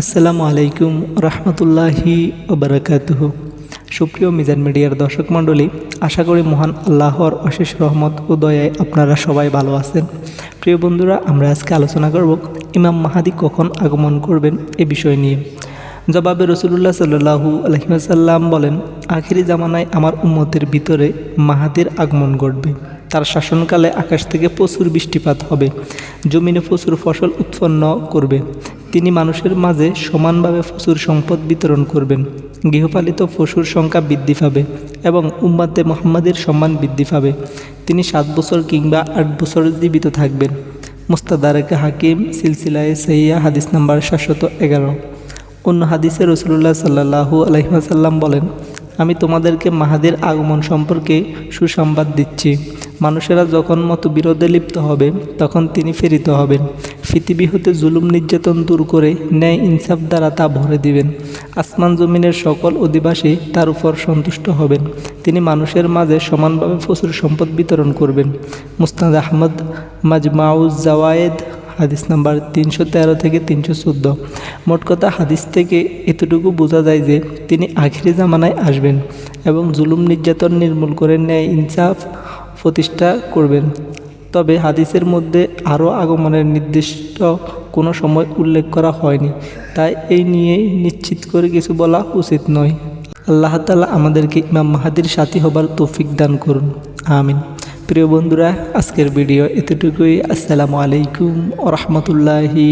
আসসালামু আলাইকুম রহমতুল্লাহি ওবরাকাতুহ সুপ্রিয় মিজান মিডিয়ার দর্শক মণ্ডলী, আশা করি মহান আল্লাহর অশেষ রহমত ও দয়ায় আপনারা সবাই ভালো আছেন। প্রিয় বন্ধুরা, আমরা আজকে আলোচনা করব ইমাম মাহাদি কখন আগমন করবেন এ বিষয় নিয়ে। জবাবে রসুল্লাহ সাল্লু আলহিমাসাল্লাম বলেন, আখিরি জামানায় আমার উম্মতের ভিতরে মাহাদির আগমন ঘটবে। তার শাসনকালে আকাশ থেকে প্রচুর বৃষ্টিপাত হবে। জমিনে প্রচুর ফসল উৎপন্ন করবে। তিনি মানুষের মাঝে সমানভাবে ফসুর সম্পদ বিতরণ করবেন। গৃহপালিত পশুর সংখ্যা বৃদ্ধি পাবে এবং উম্মাতে মোহাম্মদের সম্মান বৃদ্ধি পাবে। তিনি সাত বছর কিংবা আট বছর জীবিত থাকবেন। মুস্তাদারেকে হাকিম, সিলসিলায় সৈয়া হাদিস নাম্বার সাতশত এগারো। অন্য হাদিসে রসুল্লাহ সাল্লাহু আলহিমাসাল্লাম বলেন, আমি তোমাদেরকে মাহাদের আগমন সম্পর্কে সুসংবাদ দিচ্ছি। মানুষেরা যখন মতো বিরোধে লিপ্ত হবে, তখন তিনি ফেরিত হবেন। পৃথিবী হতে জুলুম নির্যাতন দূর করে ন্যায় ইনসাফ দ্বারা তা ভরে দিবেন। আসমান জমিনের সকল অধিবাসী তার উপর সন্তুষ্ট হবেন। তিনি মানুষের মাঝে সমানভাবে প্রচুর সম্পদ বিতরণ করবেন। মুস্তাদ আহমদ মাজমাউজ জাওয়ায়েদ, হাদিস নাম্বার তিনশো তেরো থেকে তিনশো চোদ্দ। মোট কথা হাদিস থেকে এতটুকু বোঝা যায় যে তিনি আখিরি জামানায় আসবেন এবং জুলুম নির্যাতন নির্মূল করে ন্যায় ইনসাফ প্রতিষ্ঠা করবেন। তবে হাদিসের মধ্যে আরও আগমনের নির্দিষ্ট কোনো সময় উল্লেখ করা হয়নি। তাই এই নিয়ে নিশ্চিত করে কিছু বলা উচিত নয়। আল্লাহ তালা আমাদেরকে ইমাম মাহাদির সাথী হবার তৌফিক দান করুন। আমিন। প্রিয় বন্ধুরা, আজকের ভিডিও এতটুকুই। আসসালামু আলাইকুম ও রহমতুল্লাহি